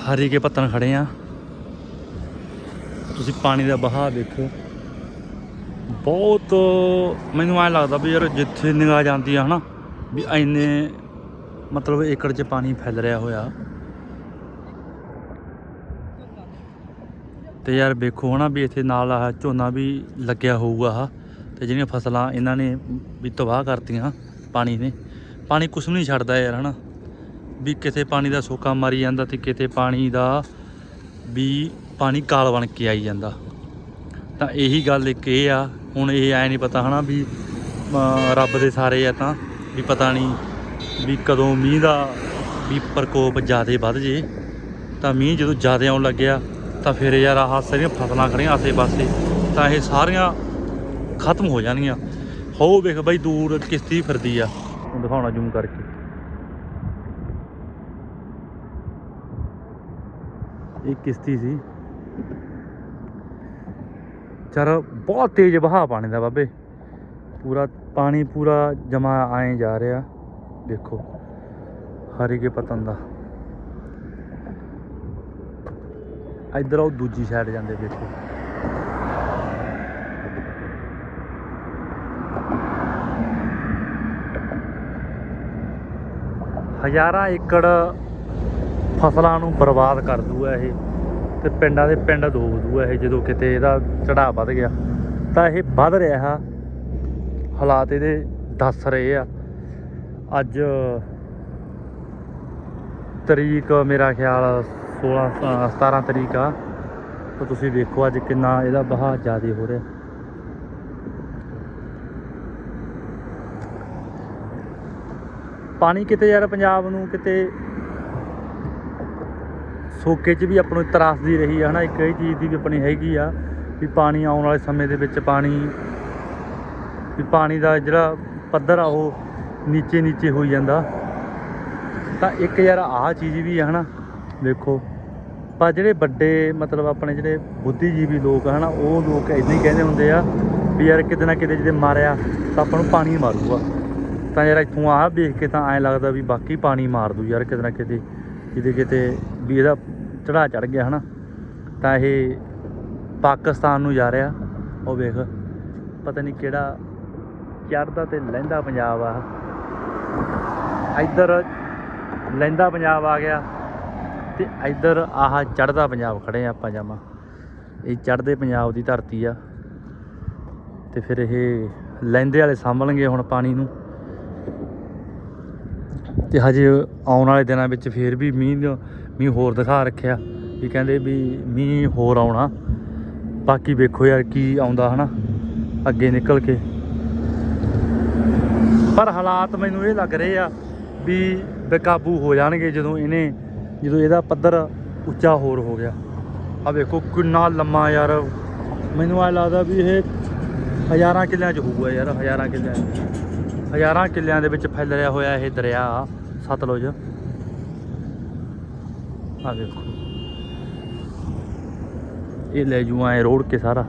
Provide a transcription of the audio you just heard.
ਹਰੀ ਕੇ ਪੱਤਨ ਖੜੇ ਆ। ਤੁਸੀਂ ਪਾਣੀ ਦਾ ਬਹਾਅ ਦੇਖੋ। ਬਹੁਤ ਮੈਨੂੰ ਐ ਲੱਗਦਾ ਵੀ ਯਾਰ ਜਿੱਥੇ ਨਿਗਾਹ ਜਾਂਦੀ ਆ ਹਨਾ, ਵੀ ਐਨੇ ਮਤਲਬ ਏਕੜ 'ਚ ਪਾਣੀ ਫੈਲ ਰਿਹਾ ਹੋਇਆ। ਤੇ ਯਾਰ ਵੇਖੋ ਹਨਾ ਵੀ ਇੱਥੇ ਨਾਲ ਆ ਝੋਨਾ ਵੀ ਲੱਗਿਆ ਹੋਊਗਾ ਆਹ, ਤੇ ਜਿਹੜੀਆਂ ਫਸਲਾਂ ਇਹਨਾਂ ਨੇ ਵੀ ਤਬਾਹ ਕਰਤੀਆਂ ਪਾਣੀ ਨੇ। ਪਾਣੀ ਕੁਛ ਵੀ ਨਹੀਂ ਛੱਡਦਾ ਯਾਰ ਹਨਾ। ਵੀ ਕਿਤੇ ਪਾਣੀ ਦਾ ਸੋਕਾ ਮਾਰੀ ਜਾਂਦਾ ਤੇ ਕਿਤੇ ਪਾਣੀ ਦਾ ਵੀ ਪਾਣੀ ਕਾਲ ਬਣ ਕੇ ਆਈ ਜਾਂਦਾ। ਤਾਂ ਇਹੀ ਗੱਲ ਇੱਕ ਇਹ ਆ, ਹੁਣ ਇਹ ਐ ਨਹੀਂ ਪਤਾ ਹਨਾ ਵੀ ਰੱਬ ਦੇ ਸਾਰੇ ਆ ਤਾਂ, ਵੀ ਪਤਾ ਨਹੀਂ ਵੀ ਕਦੋਂ ਮੀਂਹ ਦਾ ਵੀ ਪ੍ਰਕੋਪ ਜ਼ਿਆਦਾ ਵੱਧ ਜੇ। ਤਾਂ ਮੀਂਹ ਜਦੋਂ ਜ਼ਿਆਦਾ ਆਉਣ ਲੱਗਿਆ, ਤਾਂ ਫਿਰ ਯਾਰ ਆਹ ਸਾਰੀਆਂ ਫਸਲਾਂ ਖੜੀਆਂ ਆਸੇ ਪਾਸੇ, ਤਾਂ ਇਹ ਸਾਰੀਆਂ ਖਤਮ ਹੋ ਜਾਣਗੀਆਂ ਹੋ ਵੇਖ ਬਾਈ ਦੂਰ ਕਿਸ਼ਤੀ ਫਿਰਦੀ ਆ। ਦਿਖਾਉਣਾ ਜ਼ੂਮ ਕਰਕੇ। ਇਹ ਕਿਸ਼ਤੀ ਸੀ। ਚਰ ਬਹੁਤ ਤੇਜ਼ ਵਹਾਅ ਪਾਣੀ ਦਾ ਬਾਬੇ। ਪੂਰਾ ਪਾਣੀ ਪੂਰਾ ਜਮਾ ਆਏ ਜਾ ਰਿਹਾ। ਦੇਖੋ, ਹਰੀ ਕੇ ਪਤਨ ਦਾ। ਇੱਧਰ ਉਹ ਦੂਜੀ ਸਾਈਡ ਜਾਂਦੇ ਦੇਖੋ। ਹਜ਼ਾਰਾਂ ਏਕੜ ਫਸਲਾਂ ਨੂੰ ਬਰਬਾਦ ਕਰ ਦੂਗਾ ਇਹ ਤੇ ਪਿੰਡਾਂ ਦੇ ਪਿੰਡ ਡੋਬ ਦੂਗਾ ਇਹ ਜਦੋਂ ਕਿਤੇ ਇਹਦਾ ਚੜਾਅ ਵੱਧ ਗਿਆ ਤਾਂ ਇਹ ਵੱਧ ਰਿਹਾ ਹੈ। ਹਾਲਾਤ ਇਹਦੇ ਦੱਸ ਰਹੇ ਆ। ਅੱਜ ਤਰੀਕ ਮੇਰਾ ਖਿਆਲ 16 ਅ, 17 ਤਰੀਕ ਆ। ਤਾਂ ਤੁਸੀਂ ਵੇਖੋ ਅੱਜ ਕਿੰਨਾ ਇਹਦਾ ਬਹਾਅ ਜ਼ਿਆਦਾ ਹੋ ਰਿਹਾ। ਪਾਣੀ ਕਿਤੇ ਯਾਰ ਪੰਜਾਬ ਨੂੰ ਕਿਤੇ ਸੋਕੇ 'ਚ ਵੀ ਆਪਾਂ ਨੂੰ ਤਰਾਸਦੀ ਰਹੀ ਆ, ਹਨਾ? ਇੱਕ ਇਹ ਚੀਜ਼ ਦੀ ਵੀ ਆਪਣੀ ਹੈਗੀ ਆ ਵੀ ਪਾਣੀ ਆਉਣ ਵਾਲੇ ਸਮੇਂ ਦੇ ਵਿੱਚ ਪਾਣੀ, ਵੀ ਪਾਣੀ ਦਾ ਜਿਹੜਾ ਪੱਧਰ ਆ ਉਹ ਨੀਚੇ ਨੀਚੇ ਹੋਈ ਜਾਂਦਾ। ਤਾਂ ਇੱਕ ਯਾਰ ਆਹ ਚੀਜ਼ ਵੀ ਆ, ਹਨਾ? ਦੇਖੋ, ਪਰ ਜਿਹੜੇ ਵੱਡੇ, ਮਤਲਬ ਆਪਣੇ ਜਿਹੜੇ ਬੁੱਧੀਜੀਵੀ ਲੋਕ ਆ, ਹਨਾ? ਉਹ ਲੋਕ ਇਦਾਂ ਹੀ ਕਹਿੰਦੇ ਹੁੰਦੇ ਆ ਵੀ ਯਾਰ ਕਿਤੇ ਨਾ ਕਿਤੇ ਜਿਹਦੇ ਮਾਰਿਆ ਤਾਂ ਆਪਾਂ ਨੂੰ ਪਾਣੀ ਮਾਰੂਗਾ। ਤਾਂ ਯਾਰ ਇੱਥੋਂ ਆਹ ਵੇਖ ਕੇ ਤਾਂ ਐਂ ਲੱਗਦਾ ਵੀ ਬਾਕੀ ਪਾਣੀ ਮਾਰ ਦੂ ਯਾਰ ਕਿਤੇ ਨਾ ਕਿਤੇ ਕਿਤੇ ਕਿਤੇ ਵੀ ਇਹਦਾ ਚੜਾ ਚੜ ਗਿਆ ਹਨਾ। ਤਾਂ ਇਹ ਪਾਕਿਸਤਾਨ ਨੂੰ ਜਾ ਰਿਹਾ, ਉਹ ਵੇਖ। ਪਤਾ ਨਹੀਂ ਕਿਹੜਾ ਚੜਦਾ ਤੇ ਲਹਿੰਦਾ ਪੰਜਾਬ ਆ। ਇੱਧਰ ਲਹਿੰਦਾ ਪੰਜਾਬ ਆ ਗਿਆ ਤੇ ਇੱਧਰ ਆਹ ਚੜਦਾ ਪੰਜਾਬ ਖੜੇ ਆ ਆਪਾਂ ਜਾਵਾਂ ਇਹ ਚੜਦੇ ਪੰਜਾਬ ਦੀ ਧਰਤੀ ਆ। ਤੇ ਫਿਰ ਇਹ ਲਹਿੰਦੇ ਵਾਲੇ ਸੰਭਲਣਗੇ ਹੁਣ ਪਾਣੀ ਨੂੰ। ਤੇ ਹਜੇ ਆਉਣ ਵਾਲੇ ਦਿਨਾਂ ਵਿੱਚ ਫੇਰ ਵੀ ਮੀਂਹ ਮੀਂਹ ਹੋਰ ਦਿਖਾ ਰੱਖਿਆ। ਵੀ ਕਹਿੰਦੇ ਵੀ ਮੀਂਹ ਹੋਰ ਆਉਣਾ। ਬਾਕੀ ਵੇਖੋ ਯਾਰ ਕੀ ਆਉਂਦਾ ਹਨਾ। ਅੱਗੇ ਨਿਕਲ ਕੇ। ਪਰ ਹਾਲਾਤ ਮੈਨੂੰ ਇਹ ਲੱਗ ਰਹੇ ਆ ਵੀ ਬੇਕਾਬੂ ਹੋ ਜਾਣਗੇ ਜਦੋਂ ਇਹਨੇ ਜਦੋਂ ਇਹਦਾ ਪੱਧਰ ਉੱਚਾ ਹੋਰ ਹੋ ਗਿਆ। ਆ ਵੇਖੋ ਕਿੰਨਾ ਲੰਮਾ ਯਾਰ। ਮੈਨੂੰ ਐ ਲੱਗਦਾ ਵੀ ਇਹ ਹਜ਼ਾਰਾਂ ਕਿੱਲਿਆਂ 'ਚ ਹੋਊਗਾ ਯਾਰ, ਹਜ਼ਾਰਾਂ ਕਿੱਲਿਆਂ 'ਚ। ਹਜ਼ਾਰਾਂ ਕਿੱਲਿਆਂ ਦੇ ਵਿੱਚ ਫੈਲ ਰਿਹਾ ਹੋਇਆ ਇਹ ਦਰਿਆ, ਸਤਲੁਜ। ਆ ਵੇਖੋ। ਇਹ ਲੈ ਜੂ ਐ ਰੋੜ ਕੇ ਸਾਰਾ।